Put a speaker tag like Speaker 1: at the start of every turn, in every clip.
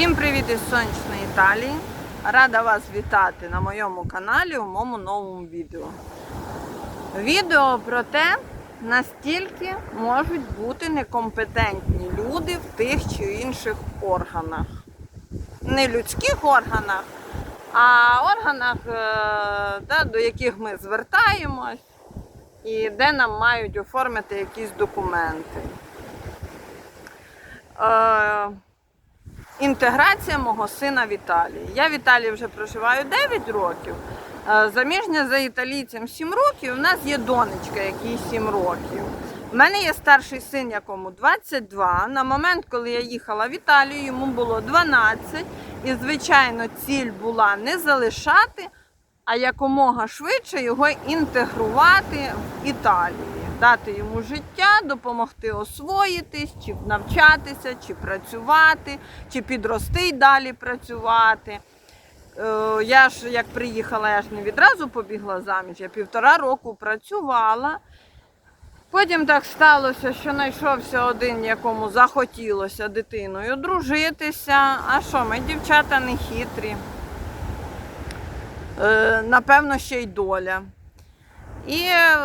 Speaker 1: Всім привіт із сонячної Італії. Рада вас вітати на моєму каналі у моєму новому відео. Відео про те, настільки можуть бути некомпетентні люди в тих чи інших органах. Не людських органах, а органах, е, да, до яких ми звертаємось і де нам мають оформити якісь документи. Е, інтеграція мого сина в Італії. Я в Італії вже проживаю 9 років. Е, Заміжня за італійцем 7 років. У нас є донечка, якій 7 років. У мене є старший син, якому 22. На момент, коли я їхала в Італію, йому було 12. І, звичайно, ціль була не залишати, а якомога швидше його інтегрувати в Італії, дати йому життя, допомогти освоїтись, чи навчатися, чи працювати, чи підрости й далі працювати. Е, Я ж як приїхала, я ж не відразу побігла заміж, я півтора року працювала. Потім так сталося, що знайшовся один, якому захотілося дитиною дружитися. А що, ми дівчата не хитрі. Е, напевно, ще й доля. І е,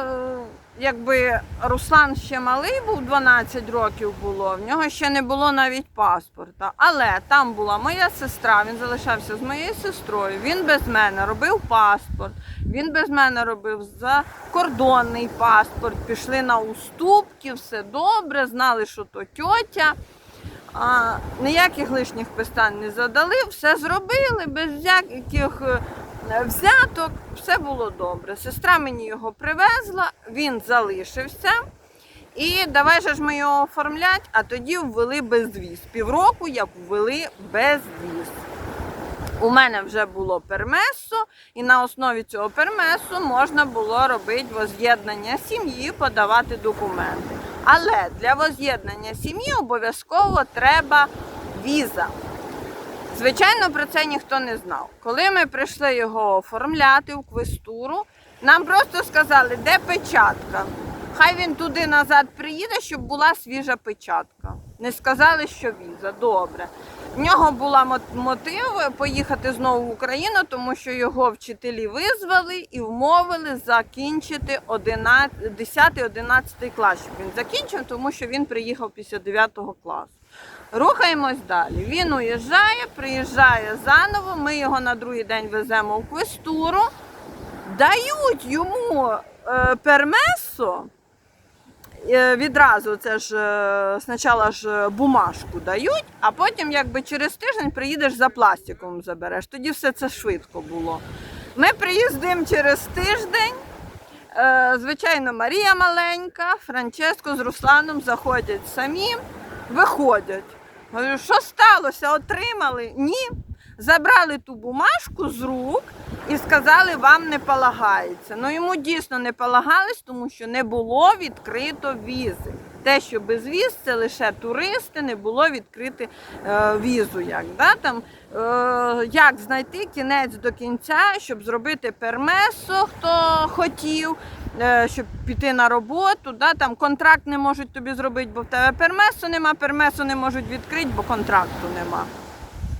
Speaker 1: якби Руслан ще малий був, 12 років було, в нього ще не було навіть паспорта. Але там була моя сестра, він залишався з моєю сестрою. Він без мене робив паспорт, він без мене робив закордонний паспорт. Пішли на уступки, все добре, знали, що то тьотя. А, ніяких лишніх питань не задали, все зробили без всяких е, взяток, все було добре. Сестра мені його привезла, він залишився. І давай же ж ми його оформлять, а тоді ввели безвіз. Півроку як ввели безвіз. У мене вже було пермесо, і на основі цього пермесу можна було робити воз'єднання сім'ї, подавати документи. Але для воз'єднання сім'ї обов'язково треба віза. Звичайно, про це ніхто не знав. Коли ми прийшли його оформляти в квестуру, нам просто сказали, де печатка. Хай він туди назад приїде, щоб була свіжа печатка. Не сказали, що віза. Добре. В нього була мотив поїхати знову в Україну, тому що його вчителі визвали і вмовили закінчити 10-11 клас, щоб він закінчив, тому що він приїхав після 9 класу. Рухаємось далі. Він уїжджає, приїжджає заново. Ми його на другий день веземо в квестуру, дають йому е, пермесо. Е, Відразу це ж е, спочатку ж бумажку дають, а потім, якби через тиждень приїдеш за пластиком забереш. Тоді все це швидко було. Ми приїздимо через тиждень. Е, Звичайно, Марія маленька, Франческо з Русланом заходять самі, виходять. Говорю, що сталося? Отримали? Ні. Забрали ту бумажку з рук і сказали, вам не полагається. Ну йому дійсно не полагалось, тому що не було відкрито візи. Те, що без віз, це лише туристи, не було відкрити е, візу. Як, да? Там, е, як знайти кінець до кінця, щоб зробити пермесо, хто хотів, е, щоб піти на роботу. Да? Там контракт не можуть тобі зробити, бо в тебе пермесо нема, пермесо не можуть відкрити, бо контракту нема.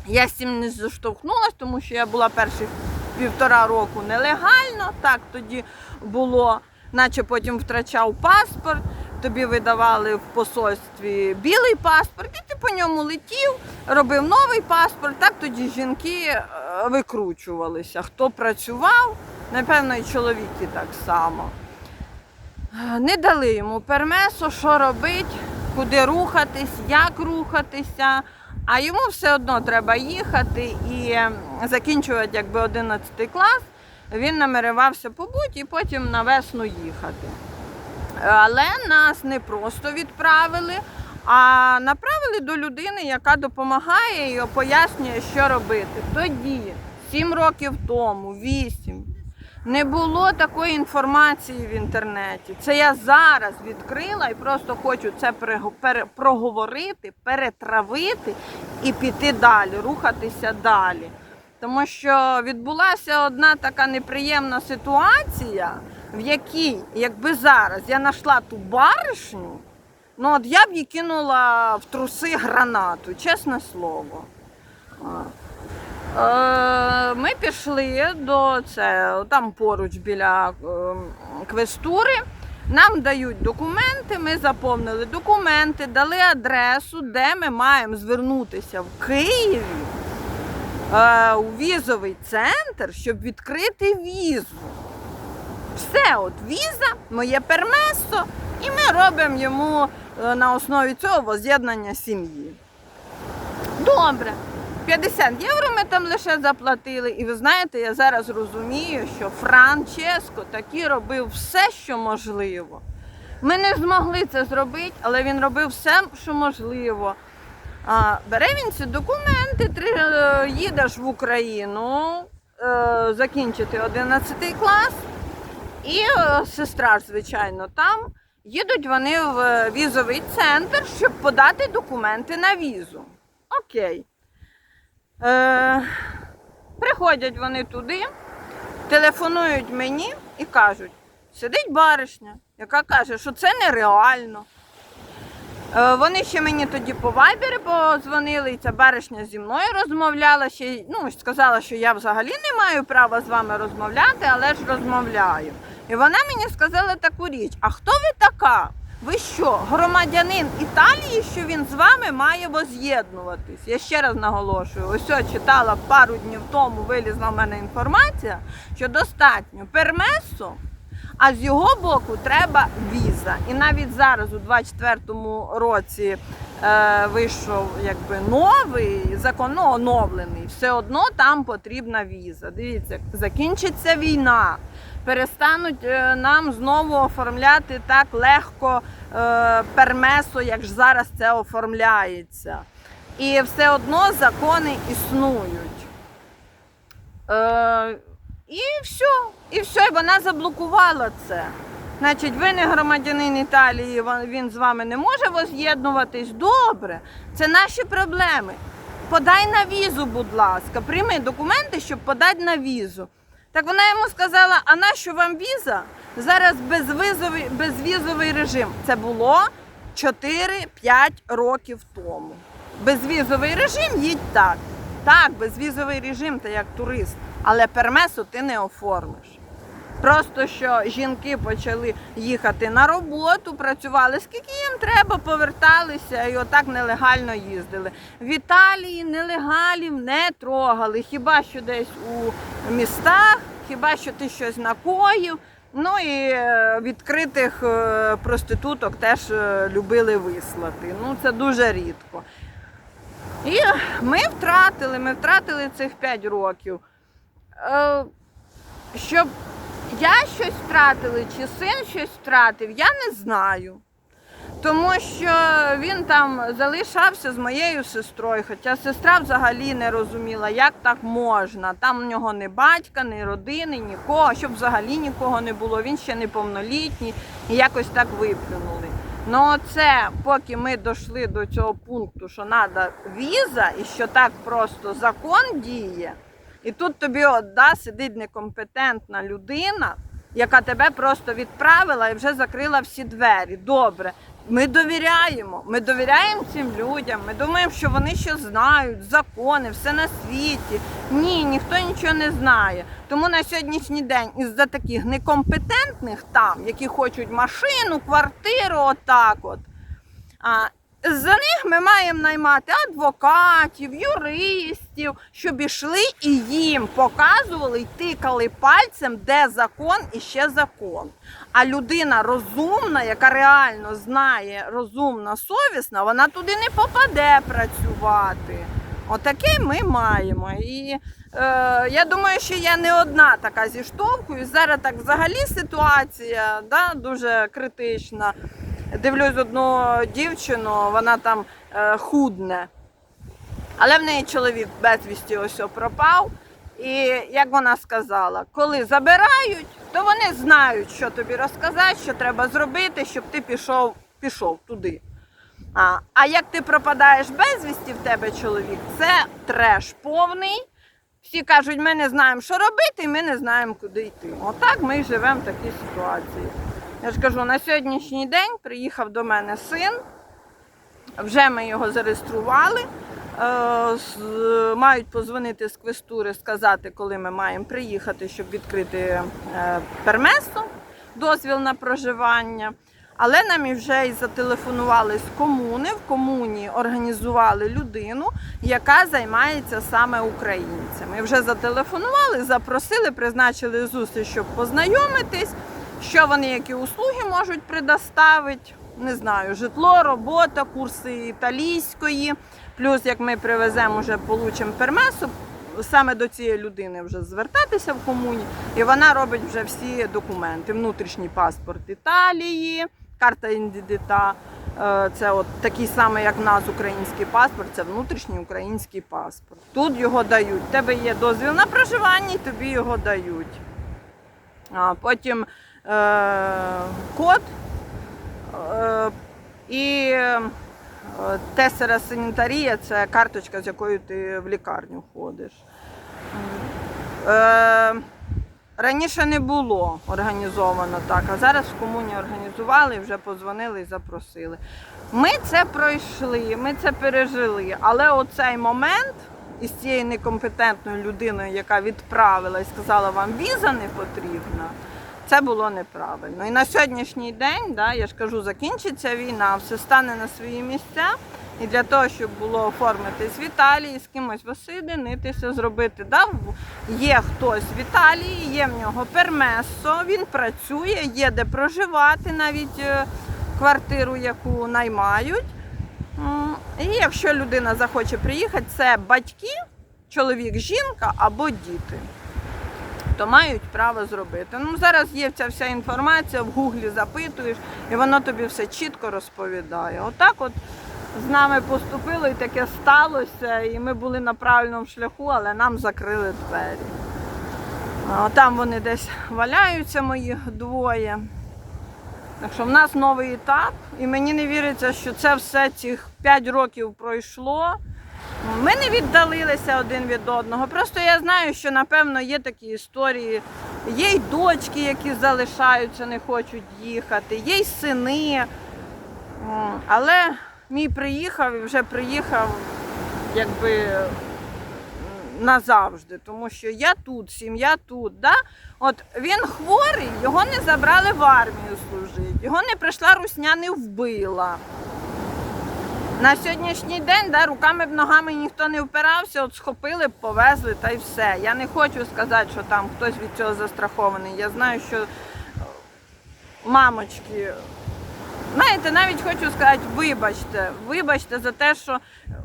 Speaker 1: Я з цим не заштовхнулася, тому що я була перших півтора року нелегально. Так тоді було, наче потім втрачав паспорт. Тобі видавали в посольстві білий паспорт, і ти по ньому летів, робив новий паспорт. Так тоді жінки е, викручувалися. Хто працював, напевно, і чоловіки так само. Не дали йому пермесо, що робити, куди рухатись, як рухатися. А йому все одно треба їхати і закінчувати якби 11 клас. Він намеревався побути і потім на весну їхати. Але нас не просто відправили, а направили до людини, яка допомагає і пояснює, що робити. Тоді, 7 років тому, 8, не було такої інформації в інтернеті. Це я зараз відкрила і просто хочу це проговорити, перетравити і піти далі, рухатися далі. Тому що відбулася одна така неприємна ситуація, в якій, якби зараз я знайшла ту баришню, ну от я б їй кинула в труси гранату, чесне слово. Е, Ми пішли до це, там поруч біля ем, квестури. Нам дають документи, ми заповнили документи, дали адресу, де ми маємо звернутися в Києві е, у візовий центр, щоб відкрити візу. Все, от віза, моє пермесо, і ми робимо йому е, на основі цього воз'єднання сім'ї. Добре. 50 євро ми там лише заплатили, і ви знаєте, я зараз розумію, що Франческо таки робив все, що можливо. Ми не змогли це зробити, але він робив все, що можливо. А, бере він ці документи, три, е, їдеш в Україну е, закінчити 11 клас, і е, сестра, звичайно, там. Їдуть вони в е, візовий центр, щоб подати документи на візу. Окей. Е, приходять вони туди, телефонують мені і кажуть, сидить баришня, яка каже, що це нереально. Е, Вони ще мені тоді по вайбері подзвонили, і ця баришня зі мною розмовляла. Ще, ну, сказала, що я взагалі не маю права з вами розмовляти, але ж розмовляю. І вона мені сказала таку річ: а хто ви така? Ви що, громадянин Італії, що він з вами має воз'єднуватись? Я ще раз наголошую, ось читала пару днів тому, вилізла в мене інформація, що достатньо пермесо, а з його боку треба віза. І навіть зараз, у 24-му році, е, вийшов якби новий закон, ну, оновлений. Все одно там потрібна віза. Дивіться, закінчиться війна. Перестануть е, нам знову оформляти так легко е, пермесо, як ж зараз це оформляється. І все одно закони існують. Е, і все, і все, вона заблокувала це. Значить, ви не громадянин Італії, він з вами не може воз'єднуватись. Добре, це наші проблеми. Подай на візу, будь ласка, прийми документи, щоб подати на візу. Так вона йому сказала: а нащо вам віза? Зараз безвізовий, безвізовий режим. Це було 4-5 років тому. Безвізовий режим їдь так. Так, безвізовий режим, ти як турист, але пермесу ти не оформиш. Просто що жінки почали їхати на роботу, працювали скільки їм треба, поверталися і отак нелегально їздили. В Італії нелегалів не трогали, хіба що десь у містах, хіба що ти щось накоїв. Ну і е, відкритих е, проституток теж е, любили вислати. Ну це дуже рідко. І ми втратили, ми втратили цих 5 років. Щоб я щось втратила, чи син щось втратив, я не знаю. Тому що він там залишався з моєю сестрою, хоча сестра взагалі не розуміла, як так можна. Там у нього ні батька, ні родини, нікого, щоб взагалі нікого не було. Він ще неповнолітній і якось так виплюнули. Ну це поки ми дійшли до цього пункту, що треба віза і що так просто закон діє. І тут тобі от, да, сидить некомпетентна людина, яка тебе просто відправила і вже закрила всі двері. Добре. Ми довіряємо. Ми довіряємо цим людям. Ми думаємо, що вони ще знають закони, все на світі. Ні, ніхто нічого не знає. Тому на сьогоднішній день із-за таких некомпетентних там, які хочуть машину, квартиру, отак от. А, за них ми маємо наймати адвокатів, юристів, щоб ішли і їм показували і тикали пальцем, де закон і ще закон. А людина розумна, яка реально знає, розумна, совісна, вона туди не попаде працювати. Отаке ми маємо. І е, я думаю, що я не одна така зіштовхуюсь. Зараз так взагалі ситуація да, дуже критична. Дивлюсь одну дівчину, вона там е, худне. Але в неї чоловік безвісті ось пропав. І як вона сказала, коли забирають, то вони знають, що тобі розказати, що треба зробити, щоб ти пішов, пішов туди. А, а як ти пропадаєш безвісті в тебе чоловік, це треш повний. Всі кажуть, ми не знаємо, що робити, і ми не знаємо, куди йти. Отак ми живемо в такій ситуації. Я ж кажу, на сьогоднішній день приїхав до мене син, вже ми його зареєстрували. Е, мають позвонити з квестури, сказати, коли ми маємо приїхати, щоб відкрити е, пермесо, дозвіл на проживання. Але нам і вже і зателефонували з комуни. В комуні організували людину, яка займається саме українцями. Вже зателефонували, запросили, призначили зустріч, щоб познайомитись, що вони які услуги можуть предоставити. Не знаю, житло, робота, курси італійської. Плюс, як ми привеземо, вже получимо пермесу, саме до цієї людини вже звертатися в комуні, і вона робить вже всі документи. Внутрішній паспорт Італії, карта ідентита. е, Це от такий самий, як в нас український паспорт, це внутрішній український паспорт. Тут його дають. Тебе є дозвіл на проживання, і тобі його дають. А потім код е, і е, тесера санітарія це карточка, з якою ти в лікарню ходиш. Е, раніше не було організовано так, а зараз в комуні організували, вже позвонили і запросили. Ми це пройшли, ми це пережили, але оцей момент із цією некомпетентною людиною, яка відправила і сказала, вам віза не потрібна. Це було неправильно. І на сьогоднішній день, да, я ж кажу, закінчиться війна, все стане на свої місця. І для того, щоб було оформитись в Італії, з кимось посидинитися, зробити. Да, є хтось в Італії, є в нього пермесо, він працює, є де проживати, навіть е, квартиру, яку наймають. І якщо людина захоче приїхати, це батьки, чоловік, жінка або діти то мають право зробити. Ну зараз є ця вся інформація, в гуглі запитуєш, і воно тобі все чітко розповідає. Отак от з нами поступило і таке сталося, і ми були на правильному шляху, але нам закрили двері. Там вони десь валяються, мої двоє. Так що в нас новий етап, і мені не віриться, що це все цих 5 років пройшло. Ми не віддалилися один від одного. Просто я знаю, що напевно є такі історії. Є й дочки, які залишаються, не хочуть їхати, є й сини. Але мій приїхав і вже приїхав якби назавжди, тому що я тут, сім'я тут. Да? От він хворий, його не забрали в армію служити, його не прийшла русня, не вбила. На сьогоднішній день да, руками б ногами ніхто не впирався, от схопили повезли та й все. Я не хочу сказати, що там хтось від цього застрахований. Я знаю, що е, мамочки, знаєте, навіть хочу сказати, вибачте, вибачте за те, що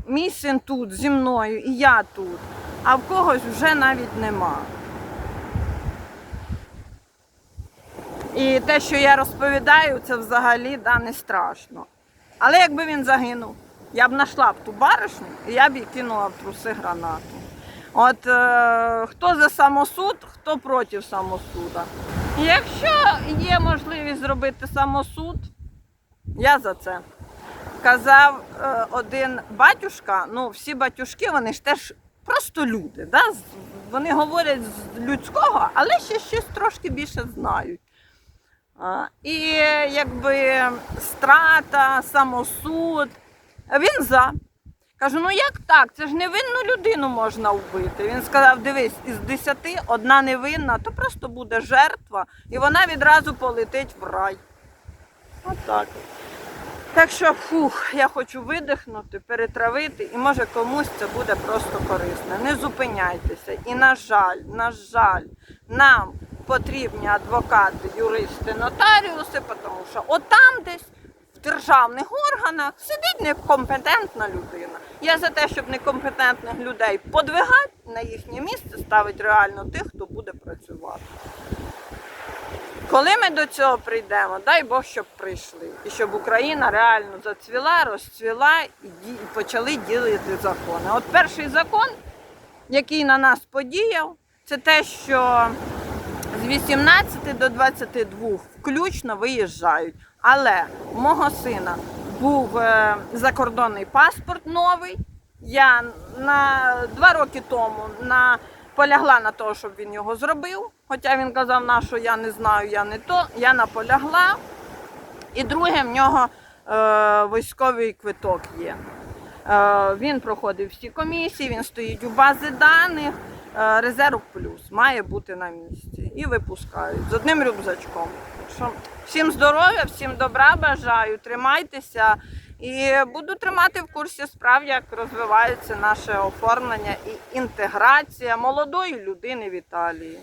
Speaker 1: мій син тут зі мною і я тут, а в когось вже навіть нема. І те, що я розповідаю, це взагалі да, не страшно. Але якби він загинув, я б знайшла б ту баришню і я б їй кинула в труси гранату. От е, хто за самосуд, хто проти самосуда. Якщо є можливість зробити самосуд, я за це. Казав е, один батюшка, ну всі батюшки, вони ж теж просто люди. Да? Вони говорять з людського, але ще щось трошки більше знають. І якби страта, самосуд. Він за. Кажу, ну як так? Це ж невинну людину можна вбити. Він сказав: дивись, із десяти одна невинна, то просто буде жертва, і вона відразу полетить в рай. Отак. Так що, фух, я хочу видихнути, перетравити, і може комусь це буде просто корисно. Не зупиняйтеся. І на жаль, на жаль, нам потрібні адвокати, юристи, нотаріуси, тому що отам десь в державних органах сидить некомпетентна людина. Я за те, щоб некомпетентних людей подвигати на їхнє місце, ставить реально тих, хто буде працювати. Коли ми до цього прийдемо, дай Бог, щоб прийшли. І щоб Україна реально зацвіла, розцвіла і почали ділити закони. От перший закон, який на нас подіяв, це те, що з 18 до 22 включно виїжджають. Але у мого сина був е, закордонний паспорт новий. Я на два роки тому на, полягла на те, щоб він його зробив. Хоча він казав, на що я не знаю, я не то. Я наполягла. І друге, в нього е, військовий квиток є. Е, Він проходив всі комісії, він стоїть у базі даних. Е, Резерв плюс має бути на місці і випускають з одним рюкзачком. Всім здоров'я, всім добра бажаю, тримайтеся і буду тримати в курсі справ, як розвивається наше оформлення і інтеграція молодої людини в Італії.